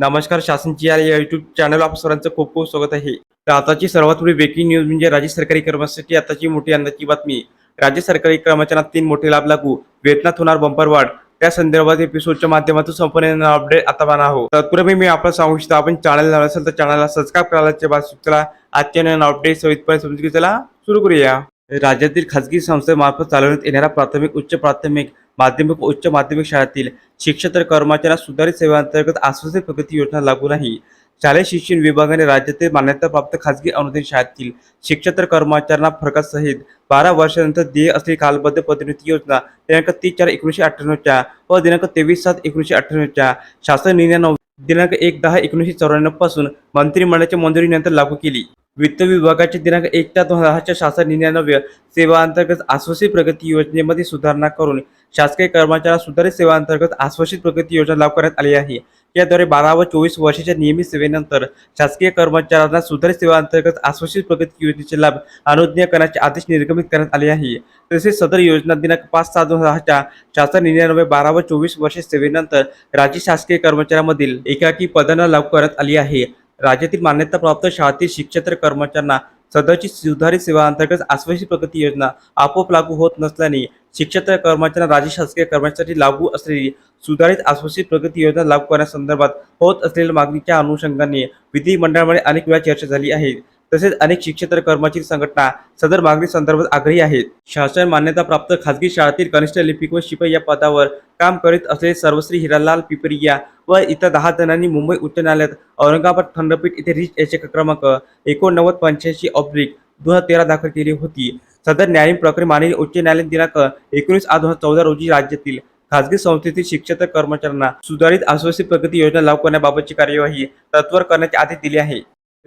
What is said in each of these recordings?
नमस्कार शासनची या YouTube channel आप सरांचं खूप खूप स्वागत आहे. तर आताची सर्वात मोठी ब्रेकिंग न्यूज म्हणजे राज्य सरकारी कर्मचाऱ्यांसाठी आताची मोठी अंदाची बातमी. राज्य सरकारी कर्मचाऱ्यांना तीन मोठे लाभ लागू वेतनात होणार बंपर वाढ. त्या संदर्भात एपिसोडच्या माध्यमातून संपूर्ण अपडेट आता पाहणार आहोत. तत्पूर्वी मी आपण सांगू इच्छितो आपण चॅनल नवीन असेल तर चॅनलला सबस्क्राईब करायला बाजू चला. आजच्या नवीन अपडेट सवितपणे समजून चला सुरू करूया. राज्यातील खासगी संस्थेमार्फत चालवण्यात येणारा प्राथमिक उच्च प्राथमिक माध्यमिक व उच्च माध्यमिक शाळेतील शिक्षक कर्मचाऱ्यांना सुधारित सेवांतर्गत आश्वासित प्रगती योजना लागू नाही. शालेय शिक्षण विभागाने राज्यातील मान्यताप्राप्त खासगी अनुदानित शाळेतील शिक्षक कर्मचाऱ्यांना फरकासहित बारा वर्षानंतर देय असलेली कालबद्ध पदोन्नती योजना दिनांक तीस चार एकोणीसशे अठ्ठ्याण्णवच्या व दिनांक तेवीस सात एकोणीसशे अठ्ठ्याण्णवच्या शासन निर्णयानं दिनांक एक दहा एकोणीसशे चौऱ्याण्णवपासून मंत्रिमंडळाच्या मंजुरीनंतर लागू केली. वित्त विभागाचे दिनांक एक त्या दोन हजारच्या शासन निर्णयान्वये सेवांतर्गत आश्वासित प्रगती योजनेमध्ये सुधारणा करून शासकीय कर्मचाऱ्यांना सुधारित सेवांतर्गत आश्वासित प्रगती योजना लागू करण्यात आली आहे. याद्वारे बारा व चोवीस वर्षाच्या नियमित सेवेनंतर शासकीय कर्मचाऱ्यांना सुधारित सेवांतर्गत आश्वासित प्रगती योजनेचे लाभ अनुज्ञ करण्याचे आदेश निर्गमित करण्यात आले आहे. तसेच सदर योजना दिनांक पाच सहा दोन हजारच्या शासन निर्णयान्वये बारा व चोवीस वर्षे सेवेनंतर राज्य शासकीय कर्मचाऱ्यांमधील एकाकी पदांना लागू करण्यात आली आहे. राज्यातील मान्यताप्राप्त शाळेतील शिक्षक कर्मचाऱ्यांना सदरची सुधारित सेवा अंतर्गत आश्वासित प्रगती योजना आपोआप लागू होत नसल्याने शिक्षक कर्मचाऱ्यांना राज्य शासकीय कर्मचाऱ्यांसाठी लागू असलेली सुधारित आश्वासित प्रगती योजना लागू करण्यासंदर्भात होत असलेल्या मागणीच्या अनुषंगाने विधिमंडळामध्ये अनेक वेळा चर्चा झाली आहे. तसेच अनेक शिक्षेतर कर्मचारी संघटना सदर मागणी संदर्भात आग्रही आहेत. शासन मान्यताप्राप्त खासगी शाळेतील कनिष्ठ लिपिक व शिपाई या पदावर काम करीत असलेले सर्वश्री हिरालाल पिपरिया व इतर दहा जणांनी मुंबई उच्च न्यायालयात औरंगाबाद खंडपीठ येथे रिच याचिका क्रमांक एकोणनव्वद पंच्याऐंशी ऑब्लिक दोन हजार तेरा दाखल केली होती. सदर न्यायालयीन प्रकरण माननीय उच्च न्यायालय दिनांक एकोणीस आठ दोन हजार चौदा रोजी राज्यातील खासगी संस्थेतील शिक्षक कर्मचाऱ्यांना सुधारित आश्वासित प्रगती योजना लागू करण्याबाबतची कार्यवाही तत्वर करण्याचे आदेश दिले आहे.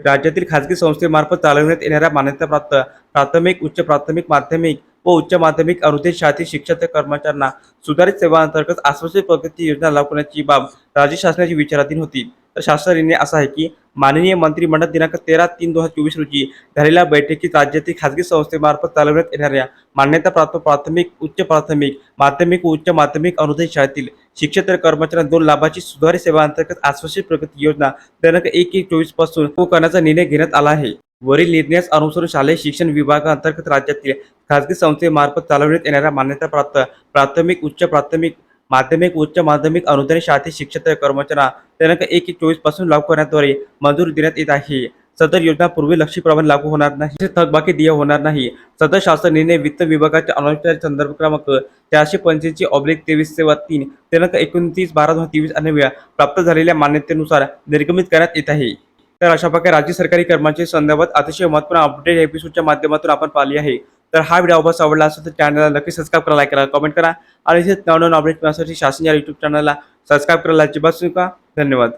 राज्यातील खासगी संस्थेमार्फत चालवण्यात येणाऱ्या मान्यताप्राप्त प्राथमिक उच्च प्राथमिक माध्यमिक व उच्च माध्यमिक अनुदानित शाळेतील शिक्षक कर्मचाऱ्यांना सुधारित सेवांतर्गत आश्वासित प्रगती योजना लागू करण्याची बाब राज्य शासनाची विचाराधीन होती. तर शासनाने असं असा आहे की माननीय मंत्रिमंडळ दिनांक तेरा तीन दोन हजार चोवीस रोजी झालेल्या बैठकीत राज्यातील खासगी संस्थेमार्फत चालवण्यात येणाऱ्या मान्यताप्राप्त प्राथमिक उच्च प्राथमिक माध्यमिक व उच्च माध्यमिक अनुदानित शाळेतील शिक्षक कर्मचाऱ्यांना दोन लाभाची सुधारित सेवांतर्गत आश्वासित प्रगती योजना दिनांक एक एक चोवीसपासून करण्याचा निर्णय घेण्यात आला आहे. वरील निर्णयास अनुसरून शालेय शिक्षण विभागाअंतर्गत राज्यातील खासगी संस्थेमार्फत चालवण्यात येणाऱ्या मान्यताप्राप्त प्राथमिक उच्च प्राथमिक माध्यमिक उच्च माध्यमिक अनुदानित शाळेतील शिक्षक कर्मचाऱ्यांना दिनांक एक एक चोवीसपासून लागू करण्याद्वारे मंजुरी देण्यात येत आहे. सदर योजना पूर्वी लक्षीप्रमाणे लागू होणार नाही. थकबाकी देय होणार नाही. सदर शासन निर्णय वित्त विभागाच्या अनुसार संदर्भ क्रमांक चारशे पंच्याऐंशी ऑब्लिक तेवीस सेवा तीन दिनांक एकोणतीस बारा दोन तेवीस आणि वेळा प्राप्त झालेल्या मान्यतेनुसार निर्गमित करण्यात येत आहे. तर अशा प्रकारे राज्य सरकारी कर्मचारी संदर्भात अतिशय महत्त्वपूर्ण अपडेट एपिसोडच्या माध्यमातून आपण पाहिली आहे. तर हा व्हिडिओ अभ्यास आवडला असेल तर चॅनलला नक्की सबस्क्राईब करा लाईक करा कमेंट करा. आणि तसेच नवनवीन अपडेट मिळण्यासाठी शासन या युट्यूब चॅनलला सबस्क्राईब करायला अजिबात चुका धन्यवाद.